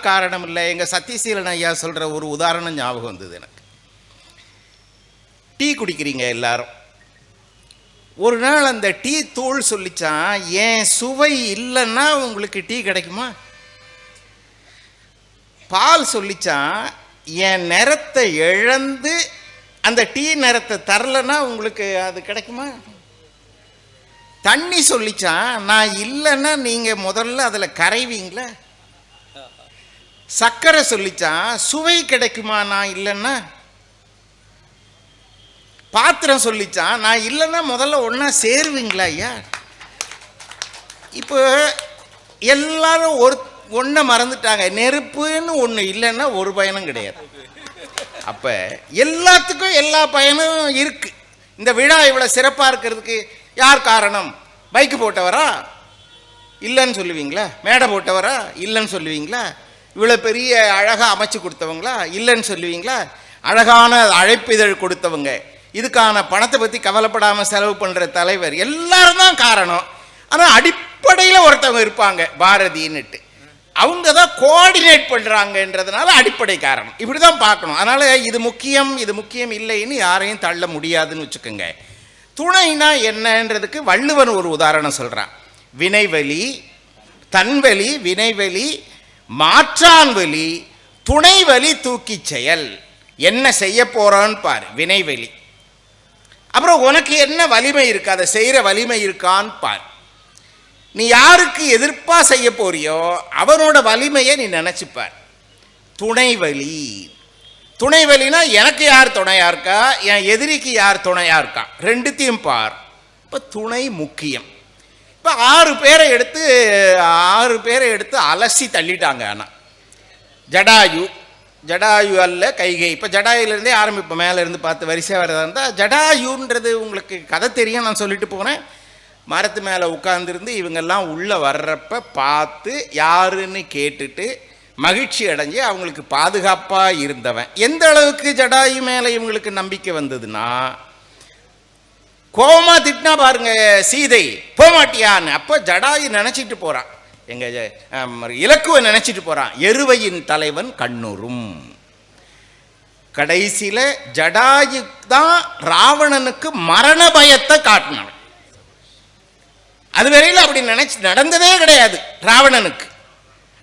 காரணம் இல்லை எங்கள் சத்தியசீலன் ஐயா சொல்கிற ஒரு உதாரணம் ஞாபகம் வந்தது எனக்கு. டீ குடிக்கிறீங்க எல்லாரும். ஒரு நாள் அந்த டீ தூள் சொல்லிச்சான் ஏன் சுவை இல்லைன்னா உங்களுக்கு டீ கிடைக்குமா? பால் சொல்லிச்சான் என் நிறத்தை இழந்து அந்த டீ நிறத்தை தரலன்னா உங்களுக்கு அது கிடைக்குமா? தண்ணி சொல்லிச்சான் நான் இல்லைன்னா நீங்கள் முதல்ல அதில் கரைவீங்களா? சர்க்கரை சொல்லிச்சான் சுவை கிடைக்குமா நான் இல்லைன்னா? பாத்திரம் சொல்லிச்சான் நான் இல்லைன்னா முதல்ல ஒன்றா சேருவீங்களா ஐயா? இப்போ எல்லாரும் ஒரு ஒன்றை மறந்துட்டாங்க. நெருப்புன்னு ஒன்று இல்லைன்னா ஒரு பயனும் கிடையாது. அப்போ எல்லாத்துக்கும் எல்லா பயனும் இருக்குது இந்த விழா இவ்வளோ சிறப்பாக இருக்கிறதுக்கு யார் காரணம்? பைக்கு போட்டவரா? இல்லைன்னு சொல்லுவீங்களா? மேடை போட்டவரா? இல்லைன்னு சொல்லுவீங்களா? இவ்வளோ பெரிய அழகாக அமைச்சு கொடுத்தவங்களா? இல்லைன்னு சொல்லுவீங்களா? அழகான அழைப்பிதழ் கொடுத்தவங்க. இதுக்கான பணத்தை பற்றி கவலைப்படாமல் செலவு பண்ணுற தலைவர் எல்லாரும் தான் காரணம். ஆனால் அடிப்படையில் ஒருத்தவங்க இருப்பாங்க பாரதின்னுட்டு. அவங்க தான் கோஆர்டினேட் பண்ணுறாங்கன்றதுனால அடிப்படை காரணம். இப்படி தான் பார்க்கணும். அதனால் இது முக்கியம் இது முக்கியம் இல்லைன்னு யாரையும் தள்ள முடியாதுன்னு வச்சுக்கோங்க. துணைனா என்னன்றதுக்கு வள்ளுவன் ஒரு உதாரணம் சொல்கிறான் வினைவலி மாற்றான் வலி துணை வலி தூக்கிச் செயல். என்ன செய்ய போகிறான்னு பாரு வினைவலி அப்புறம் உனக்கு என்ன வலிமை இருக்கு? அதை செய்கிற வலிமை இருக்கான்னு பார். நீ யாருக்கு எதிர்ப்பாக செய்ய போறியோ அவனோட வலிமையை நீ நினச்சிப்பார் துணை வலி துணை துணைவலினா எனக்கு யார் துணையாக இருக்கா? என் எதிரிக்கு யார் துணையாக இருக்கா? ரெண்டுத்தையும் பார். இப்போ துணை முக்கியம். இப்போ ஆறு பேரை எடுத்து ஆறு பேரை எடுத்து அலசி தள்ளிட்டாங்க ஆனால் ஜடாயு ஜடாயு அல்ல கைகை. இப்போ ஜடாயுலேருந்தே ஆரம்பிப்போம். மேலே இருந்து பார்த்து வரிசையாக வரதா இருந்தால் ஜடாயுன்றது உங்களுக்கு கதை தெரியும் நான் சொல்லிட்டு போனேன் மரத்து மேலே உட்காந்துருந்து இவங்கெல்லாம் உள்ளே வர்றப்ப பார்த்து யாருன்னு கேட்டுட்டு மகிழ்ச்சி அடைஞ்சு அவங்களுக்கு பாதுகாப்பாக இருந்தவன். எந்த அளவுக்கு ஜடாயு மேலே இவங்களுக்கு நம்பிக்கை வந்ததுன்னா கோபமாக திட்டினா பாருங்க சீதை போமாட்டியான்னு. அப்போ ஜடாயு நினச்சிட்டு போகிறான் எங்க இலக்குவை இலக்குவ போகிறான் போறான். எருவையின் தலைவன் கண்ணூரும். கடைசியில ஜடாயு தான் ராவணனுக்கு மரண பயத்தை காட்டினான். அது வரையில அப்படி நினச்சி நடந்ததே கிடையாது ராவணனுக்கு.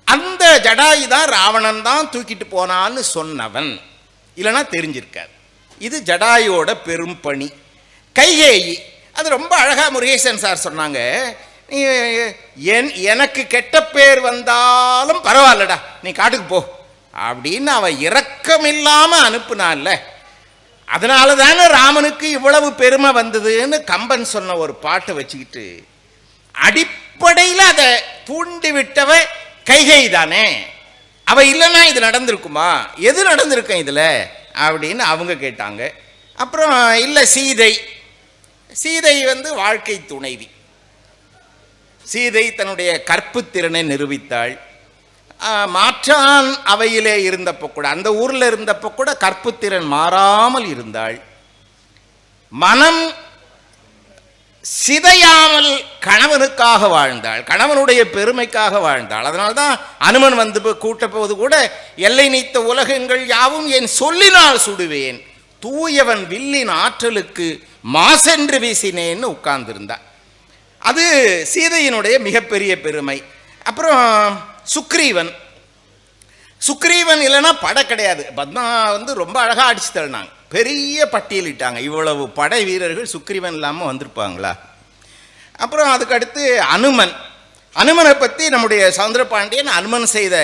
அந்த ஜடாயு தான் ராவணன் தான் தூக்கிட்டு போனான்னு சொன்னவன். இல்லைன்னா தெரிஞ்சிருக்காது. இது ஜடாயோட பெரும் பணி. கைகேயி. அது ரொம்ப அழகாக முருகேசன் சார் சொன்னாங்க. நீ என் எனக்கு கெட்ட பேர் வந்தாலும் பரவாயில்லடா நீ காட்டுக்கு போ. அப்படின்னு அவன் இரக்கமில்லாமல் அனுப்புனான்ல. அதனால தானே ராமனுக்கு இவ்வளவு பெருமை வந்ததுன்னு கம்பன் சொன்ன ஒரு பாட்டை வச்சுக்கிட்டு அடிப்படையில் அதை தூண்டி விட்டவ கைகை தானே. அவ இல்லைன்னா இது நடந்திருக்குமா? எது நடந்திருக்கேன் இதில்? அப்படின்னு அவங்க கேட்டாங்க. அப்புறம் இல்லை சீதை. சீதை வந்து வாழ்க்கை துணைவி. சீதை தன்னுடைய கற்புத்திறனை நிரூபித்தாள். மாற்றான் அவையிலே இருந்தப்போ கூட அந்த ஊரில் இருந்தப்போ கூட கற்புத்திறன் மாறாமல் இருந்தாள். மனம் சிதையாமல் கணவனுக்காக வாழ்ந்தாள் கணவனுடைய பெருமைக்காக வாழ்ந்தாள். அதனால தான் அனுமன் வந்து போ- கூட்ட போது கூட எல்லை நீத்த உலகங்கள் யாவும் என் சொல்லினால் சுடுவேன். தூயவன் வில்லின் ஆற்றலுக்கு மாசென்று வீசினேன்னு உட்கார்ந்திருந்தாள் அது சீதையினுடைய மிகப்பெரிய பெருமை. அப்புறம் சுக்ரீவன். சுக்ரீவன் இல்லைன்னா படை கிடையாது. பத்மா வந்து ரொம்ப அழகாக அடிச்சு தள்ளினாங்க. பெரிய பட்டியலிட்டாங்க இவ்வளவு படை வீரர்கள் சுக்ரீவன் இல்லாமல் வந்திருப்பாங்களா? அப்புறம் அதுக்கடுத்து அனுமன். அனுமனை பற்றி நம்முடைய சவுந்தரபாண்டியன் அனுமன் செய்த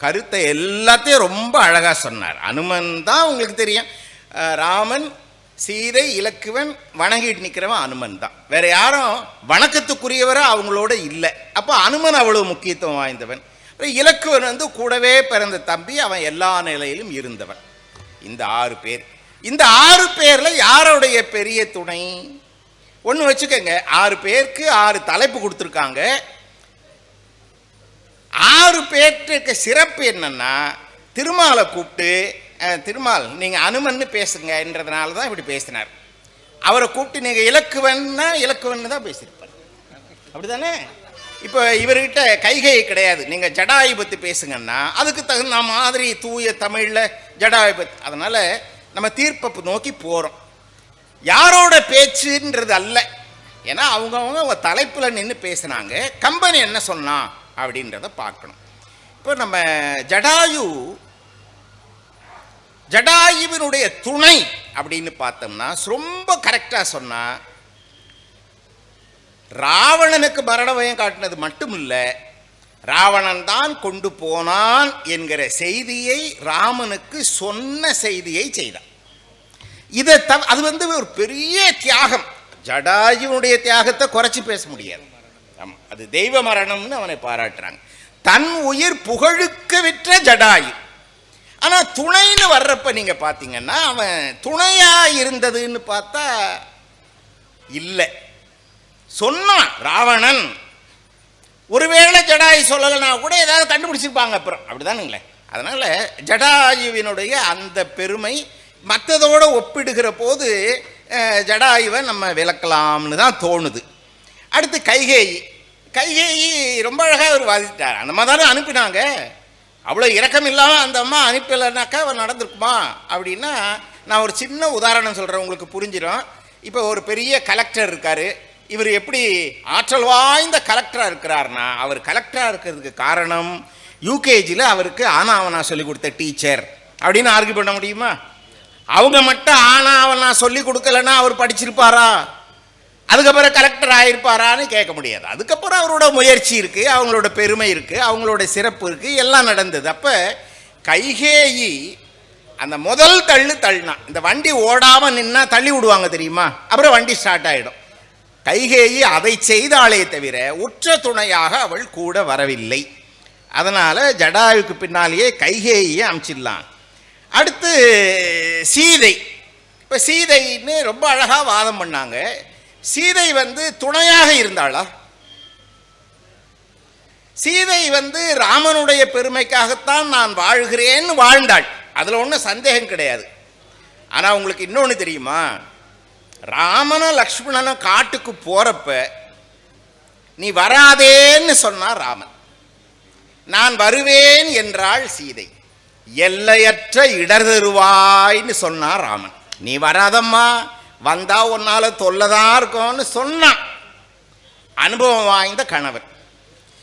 கருத்தை எல்லாத்தையும் ரொம்ப அழகாக சொன்னார். அனுமன் தான் உங்களுக்கு தெரியும். ராமன் சீதை இலக்குவன் வணங்கிட்டு நிற்கிறவன் அனுமன் தான். வேற யாரும் வணக்கத்துக்குரியவரை அவங்களோட இல்லை. அப்போ அனுமன் அவ்வளவு முக்கியத்துவம் வாய்ந்தவன். இலக்குவன் வந்து கூடவே பிறந்த தம்பி அவன் எல்லா நிலையிலும் இருந்தவன். இந்த ஆறு பேர். இந்த ஆறு பேர்ல யாருடைய பெரிய துணை? ஒன்று வச்சுக்கோங்க. ஆறு பேருக்கு ஆறு தலைப்பு கொடுத்துருக்காங்க. ஆறு பேர்த்துக்கு சிறப்பு என்னன்னா திருமாலை கூப்பிட்டு திருமால் நீங்கள் அனுமன்னு பேசுங்கன்றதுனால தான் இப்படி பேசினார். அவரை கூப்பிட்டு நீங்கள் இலக்குவன்னா இலக்குவன்னு தான் பேசியிருப்பார். அப்படிதானே? இப்போ இவர்கிட்ட கைகை கிடையாது. நீங்கள் ஜடாயுபத்து பேசுங்கன்னா அதுக்கு தகுந்த மாதிரி தூய தமிழில் ஜடாயு அதனால் நம்ம தீர்ப்பை நோக்கி போகிறோம் யாரோட பேச்சுன்றது அல்ல. ஏன்னா அவங்கவுங்க அவங்க தலைப்பில் நின்று பேசுனாங்க. கம்பெனி என்ன சொன்னான்? அப்படின்றத பார்க்கணும். இப்போ நம்ம ஜடாயு ஜடாயுவினுடைய துணை அப்படின்னு பார்த்தோம்னா ரொம்ப கரெக்டாக சொன்னால் ராவணனுக்கு மரண பயம் காட்டினது மட்டும் இல்லை ராவணன் தான் கொண்டு போனான் என்கிற செய்தியை ராமனுக்கு சொன்ன செய்தியை செய்தான். இதை தவ அது வந்து ஒரு பெரிய தியாகம். ஜடாயுனுடைய தியாகத்தை குறைச்சி பேச முடியாது. ஆமாம் அது தெய்வ மரணம்னு அவனை பாராட்டுறாங்க. தன் உயிர் புகழுக்கு விற்ற ஜடாயு. ஆனால் துணைன்னு வர்றப்ப நீங்கள் பார்த்தீங்கன்னா அவன் துணையாக இருந்ததுன்னு பார்த்தா இல்லை. சொன்னான் ராவணன். ஒருவேளை ஜடாயு சொல்லலைன்னா கூட ஏதாவது கண்டுபிடிச்சிருப்பாங்க அப்புறம். அப்படிதானுங்களே. அதனால் ஜடாயுவினுடைய அந்த பெருமை மற்றதோடு ஒப்பிடுகிற போது ஜடாயுவை நம்ம விளக்கலாம்னு தான் தோணுது. அடுத்து கைகேயி. கைகேயி ரொம்ப அழகாக அவர் வாதிட்டார். அந்த மாதிரி தானே அனுப்பினாங்க. அவ்வளோ இறக்கம் இல்லாமல் அந்த அம்மா அனுப்பலைனாக்கா அவர் நடந்திருக்குமா? அப்படின்னா நான் ஒரு சின்ன உதாரணம் சொல்கிறேன் உங்களுக்கு புரிஞ்சிடும். இப்போ ஒரு பெரிய கலெக்டர் இருக்கார். இவர் எப்படி ஆற்றல் வாய்ந்த கலெக்டராக இருக்கிறார்னா அவர் கலெக்டராக இருக்கிறதுக்கு காரணம் யூகேஜியில் அவருக்கு ஆனாவனா சொல்லிக் கொடுத்த டீச்சர் அப்படின்னு ஆர்கியூ பண்ண முடியுமா? அவங்க மட்டும் ஆனாவனா சொல்லி கொடுக்கலன்னா அவர் படிச்சிருப்பாரா? அதுக்கப்புறம் கலெக்டர் ஆயிருப்பாரான்னு கேட்க முடியாது. அதுக்கப்புறம் அவரோட முயற்சி இருக்குது அவங்களோட பெருமை இருக்குது அவங்களோட சிறப்பு இருக்குது எல்லாம் நடந்தது. அப்போ கைகேயி அந்த முதல் தள்ளு தள்ளினா இந்த வண்டி ஓடாமல் நின்னா தள்ளி விடுவாங்க தெரியுமா? அப்புறம் வண்டி ஸ்டார்ட் ஆகிடும் கைகேயி அதை செய்தாலே தவிர உற்ற துணையாக அவள் கூட வரவில்லை. அதனால் ஜடாவுக்கு பின்னாலேயே கைகேயை அமைச்சிடலாம். அடுத்து சீதை. இப்போ சீதைன்னு ரொம்ப அழகாக வாதம் பண்ணாங்க. சீதை வந்து துணையாக இருந்தாளா? சீதை வந்து ராமனுடைய பெருமைக்காகத்தான் நான் வாழ்கிறேன்னு வாழ்ந்தாள். அதில் ஒன்றும் சந்தேகம் கிடையாது. ஆனால் உங்களுக்கு இன்னொன்று தெரியுமா? ராமனும் லக்ஷ்மணனும் காட்டுக்கு போகிறப்ப நீ வராதேன்னு சொன்னான் ராமன். நான் வருவேன் என்றாள் சீதை. எல்லையற்ற இடர் தருவாய்ன்னு சொன்னான் ராமன். நீ வராதம்மா. வந்தால் உன்னால் தொல்லதான் இருக்கும்னு சொன்னான் அனுபவம் வாய்ந்த கணவன்.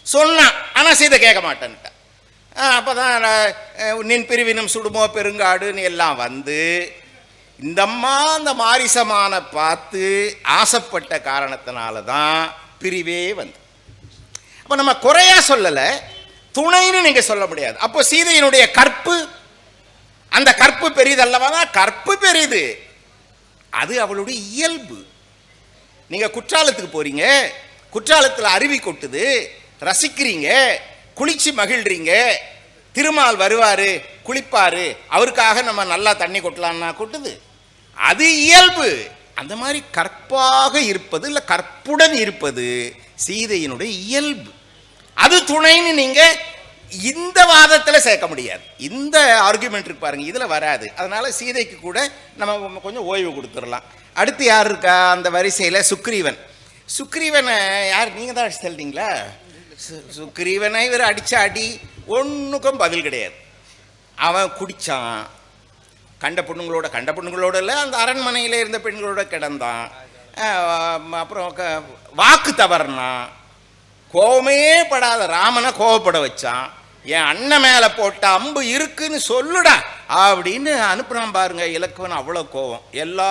சொன்னான் ஆனால் சீதை கேட்க மாட்டேன்ட்டான் அப்போ தான் நின் பிரிவினும் சுடுமோ பெருங்காடுன்னு எல்லாம் வந்து இந்த அம்மா அந்த மாரிசமான பார்த்து ஆசைப்பட்ட காரணத்தினால தான் பிரிவே வந்து அப்போ நம்ம குறையா சொல்லலை துணைன்னு நீங்கள் சொல்ல முடியாது. அப்போ சீதையினுடைய கற்பு அந்த கற்பு பெரிதல்லவா தான் கற்பு பெரியது. அது அவளுடைய இயல்பு. நீங்கள் குற்றாலத்துக்கு போகிறீங்க குற்றாலத்தில் அருவி கொட்டுது ரசிக்கிறீங்க குளிச்சு மகிழ்றீங்க திருமால் வருவார் குளிப்பார் அவருக்காக நம்ம நல்லா தண்ணி கொட்டலான்னா கொட்டுது. அது இயல்பு. அந்த மாதிரி கற்பாக இருப்பது இல்லை கற்புடன் இருப்பது சீதையினுடைய இயல்பு. அது துணைன்னு நீங்கள் இந்த வாதத்தில் சேர்க்க முடியாது. இந்த ஆர்குமெண்ட் இருக்கு பாருங்க இதில் வராது. அதனால சீதைக்கு கூட நம்ம கொஞ்சம் ஓய்வு கொடுத்துடலாம். அடுத்து யார் இருக்கா? அந்த வரிசையில் சுக்ரீவன். சுக்ரீவனை யார்? நீங்கள் தான் அடிச்சு தள்ளிட்டீங்களா? சு- சுக்ரீவனை இவர் அடித்த அடி ஒன்றுக்கும் பதில் கிடையாது. அவன் குடித்தான் கண்ட பொண்ணுங்களோட கண்ட பொண்ணுங்களோட இல்லை அந்த அரண்மனையில் இருந்த பெண்களோட கிடந்தான். அப்புறம் க- வாக்கு தவறுனான். கோபமே படாத ராமனை கோவப்பட வச்சான். என் அண்ணன் மேலே போட்ட அம்பு இருக்குன்னு சொல்லுடா அப்படின்னு அனுப்புனான் பாருங்க இலக்குவன் அவ்வளோ கோபம். எல்லா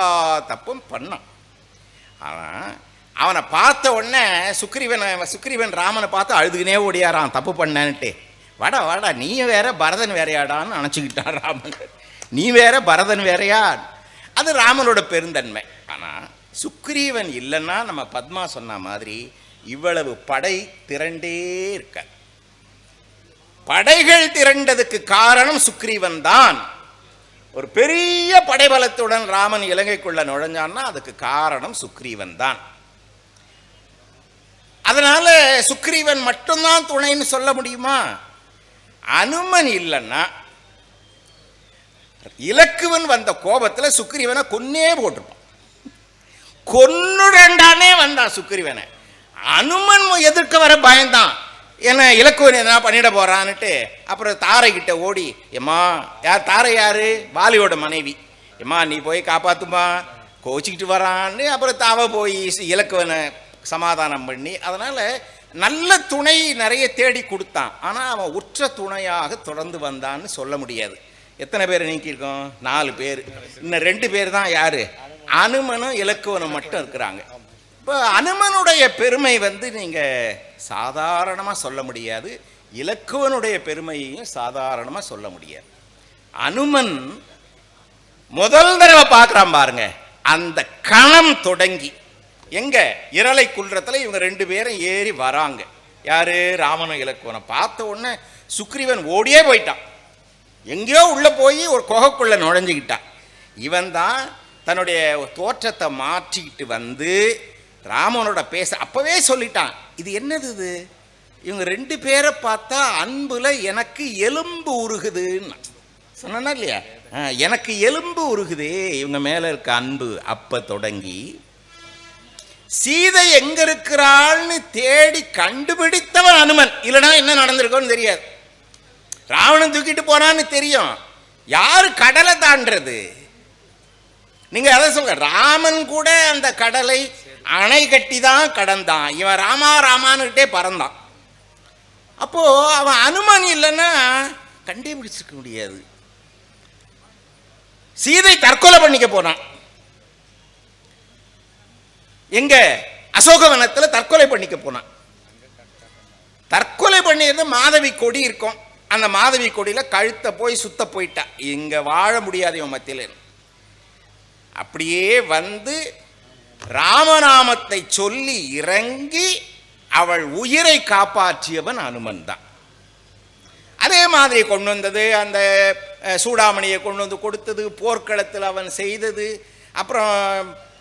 தப்பும் பண்ணான். அவன் அவனை பார்த்த உடனே சுக்ரீவனை சுக்ரீவன் ராமனை பார்த்து அழுதுகினே ஓடியாரான் தப்பு பண்ணேன்ட்டு. வாடா வாடா நீ வேற பரதன் வேறையாடான்னு நினச்சிக்கிட்டான் ராமன். நீ வேற பரதன் வேறையா? அது ராமனோட பெருந்தன்மை. ஆனால் சுக்ரீவன் இல்லைன்னா நம்ம பத்மா சொன்ன மாதிரி இவ்வளவு படை திரண்டே இருக்க. படைகள் திரண்டதுக்கு காரணம் சுக்ரீவன் தான். ஒரு பெரிய படைபலத்துடன் ராமன் இலங்கைக்குள்ள நுழைஞ்சான்னா அதுக்கு காரணம் சுக்ரீவன் தான். அதனால சுக்ரீவன் மட்டும்தான் துணைன்னு சொல்ல முடியுமா? அனுமன் இல்லைன்னா இலக்குவன் வந்த கோபத்துல சுக்ரீவனை கொன்னே போட்டிருப்பான். கொன்னுடண்டானே வந்தான் சுக்ரீவனை. அனுமன் எதிர்க்க வர பயந்தான் என்ன இலக்குவன் என்ன பண்ணிட போறான்னுட்டு அப்புறம் தாரை கிட்ட ஓடி எம்மா யார் தாரை யாரு? வாலியோட மனைவி. எம்மா நீ போய் காப்பாத்துமா கோச்சிக்கிட்டு வரான்னு அப்புறம் தாவ போய் இலக்குவனை சமாதானம் பண்ணி அதனால நல்ல துணை நிறைய தேடி கொடுத்தான். ஆனால் அவன் உற்ற துணையாக தொடர்ந்து வந்தான்னு சொல்ல முடியாது. எத்தனை பேர் நீக்கியிருக்கோம்? நாலு பேர். இன்னும் ரெண்டு பேர் தான் யாரு? அனுமனும் இலக்குவனும் மட்டும் இருக்கிறாங்க. இப்போ அனுமனுடைய பெருமை வந்து நீங்கள் சாதாரணமாக சொல்ல முடியாது. இலக்குவனுடைய பெருமையையும் சாதாரணமாக சொல்ல முடியாது. அனுமன் முதல் தடவை பார்க்குறான் பாருங்க. அந்த கணம் தொடங்கி. எங்க? இரலை குன்றத்தில் இவங்க ரெண்டு பேரும் ஏறி வராங்க. யாரு? ராமனும் இலக்குவனை. பார்த்த உடனே சுக்ரீவன் ஓடியே போயிட்டான். எங்கேயோ உள்ள போய் ஒரு குகைக்குள்ளே நுழைஞ்சிக்கிட்டான். இவன் தான் தன்னுடைய தோற்றத்தை மாற்றிக்கிட்டு வந்து ராமனோட பேச அப்பவே சொல்லிட்டான். இது என்னது இது? இவங்க ரெண்டு பேரை பார்த்தா அன்புல எனக்கு எலும்பு உருகுதுன்னு. சொன்னா இல்லையா? எனக்கு எலும்பு உருகுதே. இவங்க மேல இருக்க அன்பு அப்ப தொடங்கி சீதை எங்க இருக்கிறாள்னு தேடி கண்டுபிடித்தவன் அனுமன். இல்லைன்னா என்ன நடந்திருக்கும்னு தெரியாது. ராவணன் தூக்கிட்டு போனான்னு தெரியும். யாரு கடலை தாண்டது நீங்க அதை சொல்ல ராமன் கூட அந்த கடலை அணை கட்டி தான் கடந்தான். இவன் ராமா ராமான்னுட்டே பறந்தான். அப்போ அவன் அனுமன் இல்லைன்னா கண்டே பிடிச்சிருக்க முடியாது. சீதை தற்கொலை பண்ணிக்க போனான். எங்க? அசோகவனத்துல தற்கொலை பண்ணிக்க போனான். தற்கொலை பண்ணியிருந்து மாதவி கொடி இருக்கும். அந்த மாதவி கொடியில கழுத்தை போய் சுத்த போயிட்டா. இங்க வாழ முடியாது இவன் மத்தியில். அப்படியே வந்து ராமநாமத்தை சொல்லி இறங்கி அவள் உயிரை காப்பாற்றியவன் அனுமன் தான் அதே மாதிரி கொண்டு வந்தது அந்த சூடாமணியை கொண்டு வந்து கொடுத்தது போர்க்களத்தில் அவன் செய்தது. அப்புறம்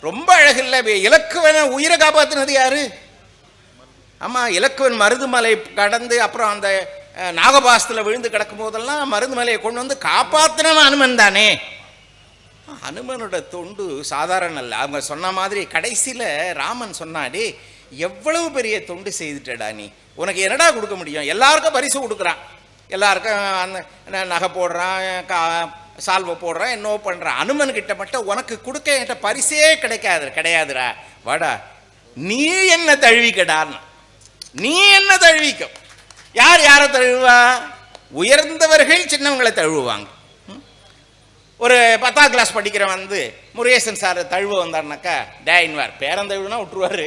ரொம்ப அழகில்ல இலக்குவனை உயிரை காப்பாற்றினது யாரு? ஆமாம் இலக்குவன் மருதுமலை கடந்து அப்புறம் அந்த நாகபாசத்தில் விழுந்து கிடக்கும் போதெல்லாம் மருதுமலையை கொண்டு வந்து காப்பாற்றினவன் அனுமன் தானே? அனுமனோட தொண்டு சாதாரண அல்ல. அவங்க சொன்ன மாதிரி கடைசியில் ராமன் சொன்னாடி எவ்வளவு பெரிய தொண்டு செய்துட்டடா நீ. உனக்கு என்னடா கொடுக்க முடியும்? எல்லாருக்கும் பரிசு கொடுக்குறான். எல்லாருக்கும் அந்த நகை போடுறான் கா சால்வை போடுறான் என்னவோ பண்ணுறான் அனுமன்கிட்ட மட்டும் உனக்கு கொடுக்க என்கிட்ட பரிசே கிடைக்காது கிடையாதுடா. வாடா. நீ என்ன தழுவிக்கடான்னு. நீ என்ன தழுவிக்கும்? யார் யாரை தழுவா உயர்ந்தவர்கள் சின்னவங்களை தழுவுவாங்க. ஒரு பத்தாம் கிளாஸ் படிக்கிறவன் வந்து முருகேசன் சார் தழுவ வந்தாருனாக்கா டேன்வார் பேரன் தழுவுனா விட்டுருவாரு.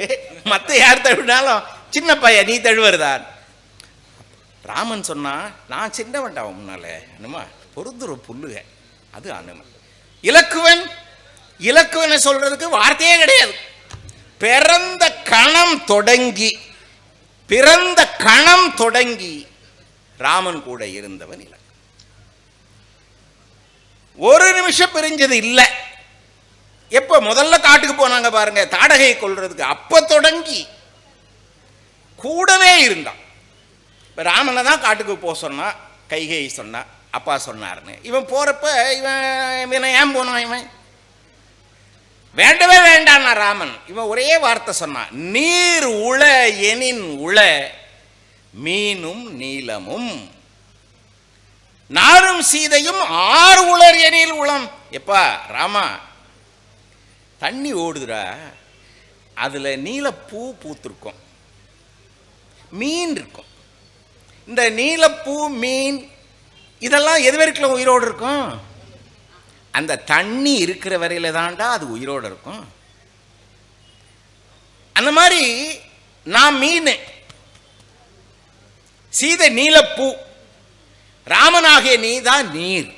மற்ற யார் தழுவினாலும் சின்ன பையன் நீ தழுவருதான் ராமன் சொன்னால் நான் சின்னவன்டா முன்னாலே முன்னால. என்னமா பொருந்துற புல்லுக. அது அனுமன் இலக்குவன் இலக்குவனை சொல்றதுக்கு வார்த்தையே கிடையாது. பிறந்த கணம் தொடங்கி பிறந்த கணம் தொடங்கி ராமன் கூட இருந்தவன் இலக்கு. ஒரு நிமிஷம் பிரிஞ்சது இல்லை. எப்போ முதல்ல காட்டுக்கு போனாங்க பாருங்க தாடகையை கொல்றதுக்கு. அப்போ தொடங்கி கூடவே இருந்தான் இப்போ ராமனை தான் காட்டுக்கு போக சொன்னான் கைகை சொன்னா அப்பா சொன்னாருன்னு. இவன் போகிறப்ப இவன் இவனை ஏன் போனான் இவன்? வேண்டவே வேண்டான்னா ராமன். இவன் ஒரே வார்த்தை சொன்னான் நீர் உள எனின் உள மீனும் நீளமும் நாரும் சீதையும் ஆறு உளர் எனில் உளம். எப்பா ராமா தண்ணி ஓடுதுடா. அதில் நீலப்பூ பூத்திருக்கும். மீன் இருக்கும். இந்த நீலப்பூ மீன் இதெல்லாம் எது வரைக்கும் உயிரோடு இருக்கும்? அந்த தண்ணி இருக்கிற வரையில தாண்டா அது உயிரோடு இருக்கும். அந்த மாதிரி நான் மீன் சீதை நீலப்பூ ஆகிய நீ தான் நீர்.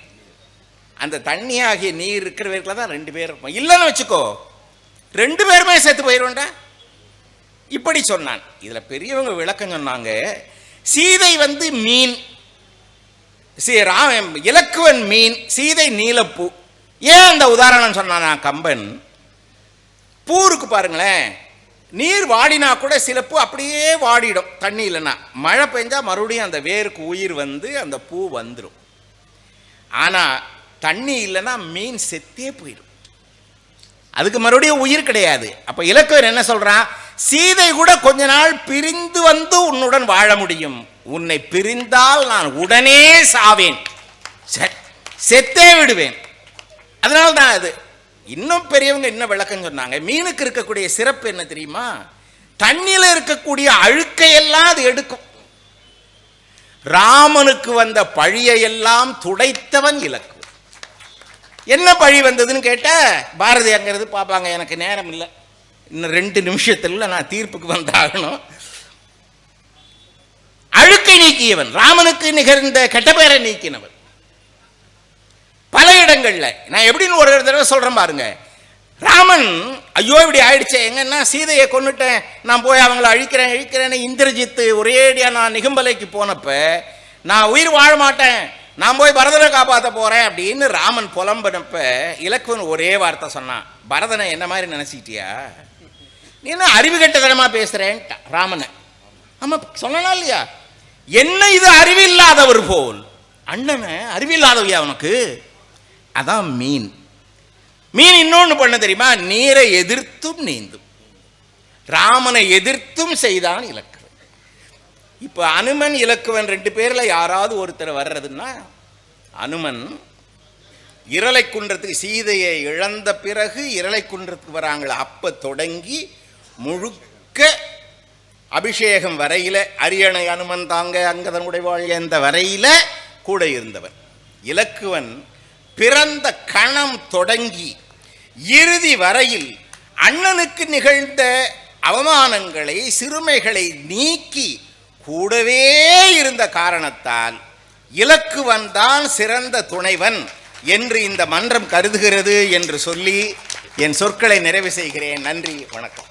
அந்த தண்ணி ஆகிய நீர் இருக்கிற வரைக்கும் தான் ரெண்டு பேர் இருப்போம் இல்லைன்னு வச்சுக்கோ ரெண்டு பேருமே சேர்த்து போயிடுவோம்டா இப்படி சொன்னான். இதுல பெரியவங்க விளக்கம் சொன்னாங்க சீதை வந்து மீன் சீ ராம இலக்குவன் மீன் சீதை நீலப்பூ. ஏன் அந்த உதாரணம் சொன்னானா கம்பன்? பூ இருக்கு பாருங்களேன் நீர் வாடினா கூட சில பூ அப்படியே வாடிடும். தண்ணி இல்லைன்னா. மழை பெஞ்சால் மறுபடியும் அந்த வேருக்கு உயிர் வந்து அந்த பூ வந்துடும் ஆனால் தண்ணி இல்லைன்னா மீன் செத்தே போயிடும். அதுக்கு மறுபடியும் உயிர் கிடையாது. அப்போ இலக்குவர் என்ன சொல்கிறான் சீதை கூட கொஞ்ச நாள் பிரிந்து வந்து உன்னுடன் வாழ முடியும். உன்னை பிரிந்தால் நான் உடனே சாவேன். செ- செத்தே விடுவேன். அதனால தான் அது. இன்னும் பெரியவங்க என்ன விளக்கம் சொன்னாங்க? மீனுக்கு இருக்கக்கூடிய சிறப்பு என்ன தெரியுமா? தண்ணியில் இருக்கக்கூடிய அழுக்கையெல்லாம் அது எடுக்கும். ராமனுக்கு வந்த பழியையெல்லாம் துடைத்தவன் இலக்கு. என்ன பழி வந்ததுன்னு கேட்ட பாரதி அங்கிறது பார்ப்பாங்க எனக்கு நேரம் இல்லை. இன்னும் ரெண்டு நிமிஷத்துல நான் தீர்ப்புக்கு வந்தாகணும். அழுக்கை நீக்கியவன். ராமனுக்கு நிகழ்ந்த கெட்ட பெயரை நீக்கினவன். பல இடங்களில். நான் எப்படின்னு ஒரு தடவை சொல்கிறேன் பாருங்க. ராமன் ஐயோ இப்படி ஆயிடுச்சே. எங்கன்னா சீதையை கொன்னுட்டேன். நான் போய் அவங்கள அழிக்கிறேன் அழிக்கிறேன்னு இந்திரஜித்து ஒரேடியாக நான் நிகம்பலைக்கு போனப்ப நான் உயிர் வாழ மாட்டேன். நான் போய் பரதனை காப்பாற்ற போகிறேன் அப்படின்னு ராமன் புலம்பனப்ப இலக்குவன் ஒரே வார்த்தை சொன்னான். பரதனை என்ன மாதிரி நினச்சிக்கிட்டியா நீ என்ன அறிவு கட்டதனமாக பேசுகிறேன்ட்டா ராமனை. ஆமாம் சொல்லலாம் இல்லையா? என்ன இது அறிவில்லாதவர் போல்? அண்ணனை அறிவில்லாதவையா அவனுக்கு அதான் மீன். மீன் இன்னொன்று பண்ண தெரியுமா? நீரை எதிர்த்தும் நீந்தும். ராமனை எதிர்த்தும் செய்தான் இலக்குவன். இப்போ அனுமன் இலக்குவன் ரெண்டு பேரில் யாராவது ஒருத்தர் வர்றதுன்னா அனுமன் இரலை குன்றத்துக்கு சீதையை இழந்த பிறகு இரலை குன்றத்துக்கு வராங்கள. அப்போ தொடங்கி முழுக்க அபிஷேகம் வரையில் அரியணை அனுமன் தாங்க அங்கதன் உடைவாள் எந்த வரையில் கூட இருந்தவன். இலக்குவன் பிறந்த கணம் தொடங்கி இறுதி வரையில் அண்ணனுக்கு நிகழ்ந்த அவமானங்களை சிறுமைகளை நீக்கி கூடவே இருந்த காரணத்தால் இலக்குவன் தான் சிறந்த துணைவன் என்று இந்த மன்றம் கருதுகிறது என்று சொல்லி என் சொற்களை நிறைவு செய்கிறேன். நன்றி வணக்கம்.